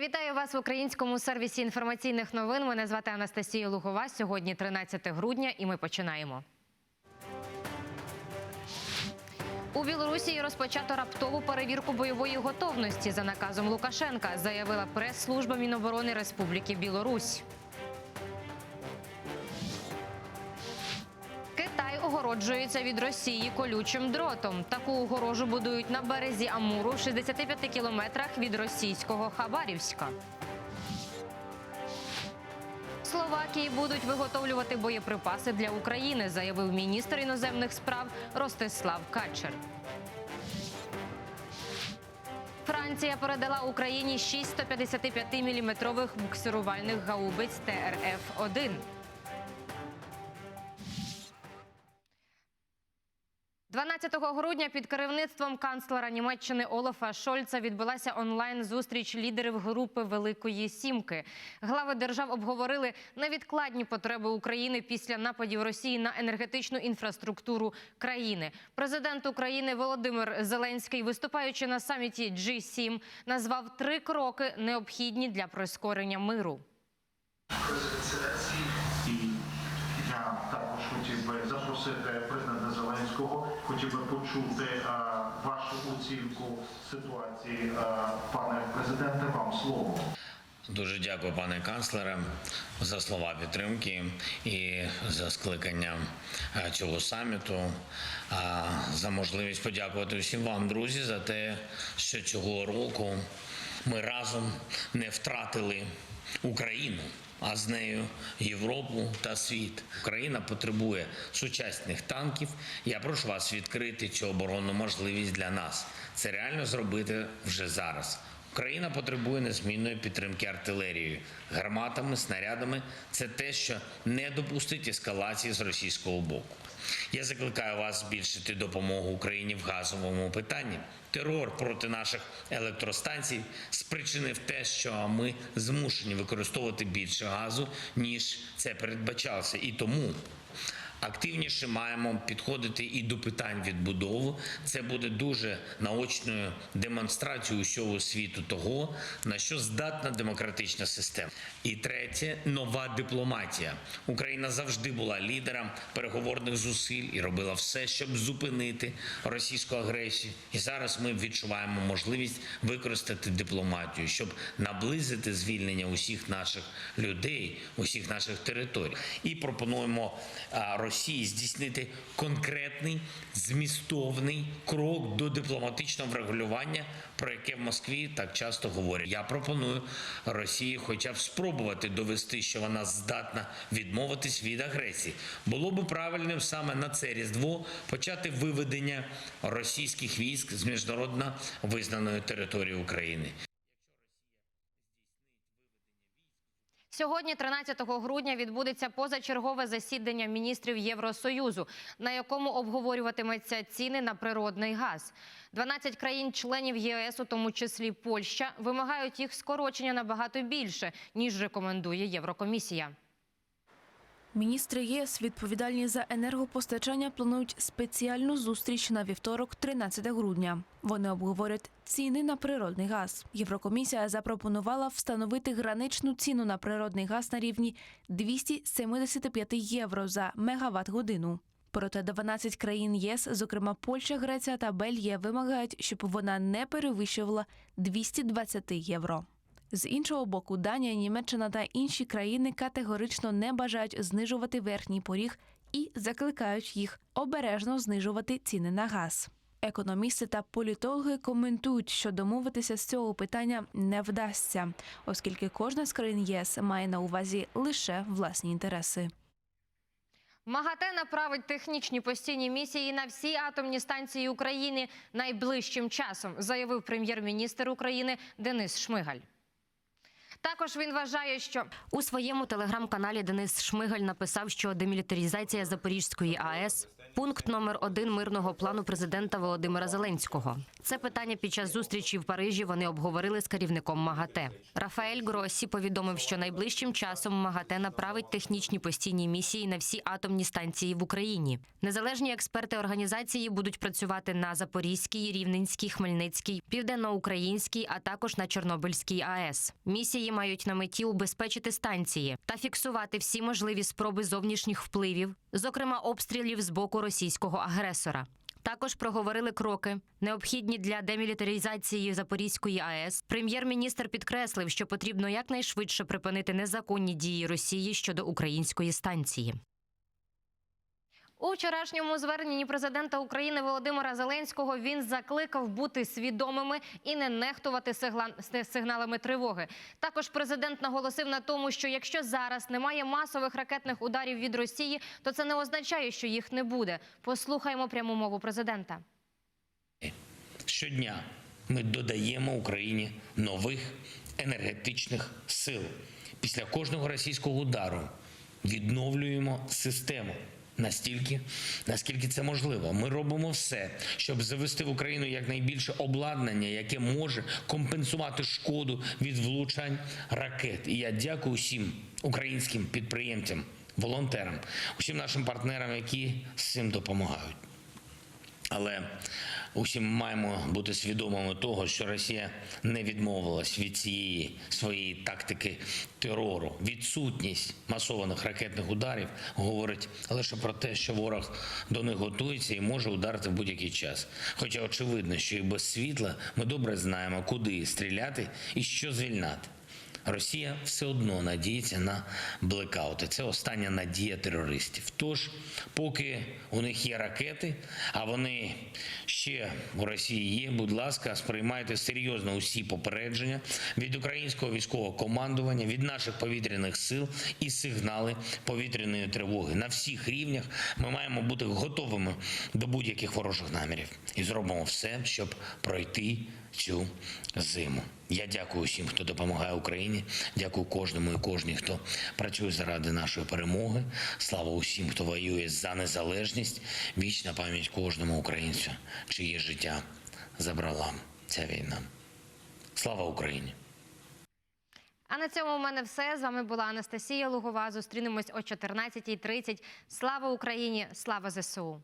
Вітаю вас в українському сервісі інформаційних новин. Мене звати Анастасія Лугова. Сьогодні 13 грудня, і ми починаємо. У Білорусі розпочато раптову перевірку бойової готовності за наказом Лукашенка, заявила прес-служба Міноборони Республіки Білорусь. Огороджується від Росії колючим дротом. Таку огорожу будують на березі Амуру в 65 кілометрах від російського Хабарівська. Словакії будуть виготовлювати боєприпаси для України, заявив міністр іноземних справ Ростислав Качер. Франція передала Україні 6 155-мм буксирувальних гаубиць ТРФ-1. 12 грудня під керівництвом канцлера Німеччини Олафа Шольца відбулася онлайн зустріч лідерів групи Великої Сімки. Глави держав обговорили невідкладні потреби України після нападів Росії на енергетичну інфраструктуру країни. Президент України Володимир Зеленський, виступаючи на саміті G7, назвав три кроки необхідні для прискорення миру. президенції. І я також хотів би запросити президента Зеленського, хотів би почути е, вашу оцінку ситуації, е, пане президенте. Вам слово. Дуже дякую, пане канцлере, за слова підтримки і за скликання цього саміту, за можливість подякувати всім вам, друзі, за те, що цього року ми разом не втратили Україну. А з нею Європу та світ. Україна потребує сучасних танків. Я прошу вас відкрити цю оборонну можливість для нас. Це реально зробити вже зараз. Україна потребує незмінної підтримки артилерією, гарматами, снарядами. Це те, що не допустить ескалації з російського боку. Я закликаю вас збільшити допомогу Україні в газовому питанні. Терор проти наших електростанцій спричинив те, що ми змушені використовувати більше газу, ніж це передбачалося. І тому активніше маємо підходити і до питань відбудови. Це буде дуже наочною демонстрацією усього світу того, на що здатна демократична система. І третє нова дипломатія. Україна завжди була лідером переговорних зусиль і робила все, щоб зупинити російську агресію. І зараз ми відчуваємо можливість використати дипломатію, щоб наблизити звільнення усіх наших людей, усіх наших територій. І пропонуємо Росії здійснити конкретний змістовний крок до дипломатичного врегулювання, про яке в Москві так часто говорять. Я пропоную Росії, хоча б спробувати довести, що вона здатна відмовитись від агресії. Було би правильним саме на це різдво почати виведення російських військ з міжнародно визнаної території України. Сьогодні, 13 грудня, відбудеться позачергове засідання міністрів Євросоюзу, на якому обговорюватиметься ціни на природний газ. 12 країн-членів ЄС, у тому числі Польща, вимагають їх скорочення набагато більше ніж рекомендує Єврокомісія. Міністри ЄС, відповідальні за енергопостачання, планують спеціальну зустріч на вівторок, 13 грудня. Вони обговорять ціни на природний газ. Єврокомісія запропонувала встановити граничну ціну на природний газ на рівні 275 євро за мегаватт годину. Проте 12 країн ЄС, зокрема Польща, Греція та Бельгія, вимагають, щоб вона не перевищувала 220 євро. З іншого боку, Данія, Німеччина та інші країни категорично не бажають знижувати верхній поріг і закликають їх обережно знижувати ціни на газ. Економісти та політологи коментують, що домовитися з цього питання не вдасться, оскільки кожна з країн ЄС має на увазі лише власні інтереси. МАГАТЕ направить технічні постійні місії на всі атомні станції України найближчим часом, заявив прем'єр-міністр України Денис Шмигаль. Також він вважає, що у своєму телеграм-каналі Денис Шмигаль написав, що демілітарізація Запорізької АЕС пункт номер один мирного плану президента Володимира Зеленського. Це питання під час зустрічі в Парижі вони обговорили з керівником МАГАТЕ. Рафаель Гроссі повідомив, що найближчим часом МАГАТЕ направить технічні постійні місії на всі атомні станції в Україні. Незалежні експерти організації будуть працювати на Запорізькій, Рівненській, Хмельницькій, Південноукраїнській, а також на Чорнобильській АЕС. Місії мають на меті убезпечити станції та фіксувати всі можливі спроби зовнішніх впливів, зокрема обстрілів з боку російського агресора. Також проговорили кроки, необхідні для демілітаризації Запорізької АЕС. Прем'єр-міністр підкреслив, що потрібно якнайшвидше припинити незаконні дії Росії щодо української станції. У вчорашньому зверненні президента України Володимира Зеленського він закликав бути свідомими і не нехтувати сигналами тривоги. Також президент наголосив на тому, що якщо зараз немає масових ракетних ударів від Росії, то це не означає, що їх не буде. Послухаємо пряму мову президента. Щодня ми додаємо Україні нових енергетичних сил. Після кожного російського удару відновлюємо систему. Настільки, наскільки це можливо, ми робимо все, щоб завести в Україну якнайбільше обладнання, яке може компенсувати шкоду від влучань ракет. І я дякую усім українським підприємцям, волонтерам, усім нашим партнерам, які з цим допомагають. Але усім маємо бути свідомими того, що Росія не відмовилась від цієї своєї тактики терору. Відсутність масованих ракетних ударів говорить лише про те, що ворог до них готується і може ударити в будь-який час. Хоча очевидно, що і без світла ми добре знаємо, куди стріляти і що звільнати. Росія все одно надіється на блекаути. Це остання надія терористів. Тож, поки у них є ракети, а вони ще у Росії є, будь ласка, сприймайте серйозно усі попередження від українського військового командування, від наших повітряних сил і сигнали повітряної тривоги. На всіх рівнях ми маємо бути готовими до будь-яких ворожих намірів і зробимо все, щоб пройти цю зиму. Я дякую всім, хто допомагає Україні. Дякую кожному і кожній, хто працює заради нашої перемоги. Слава усім, хто воює за незалежність. Вічна пам'ять кожному українцю, чиє життя забрала ця війна. Слава Україні! А на цьому у мене все. З вами була Анастасія Лугова. Зустрінемось о 14.30. Слава Україні! Слава ЗСУ!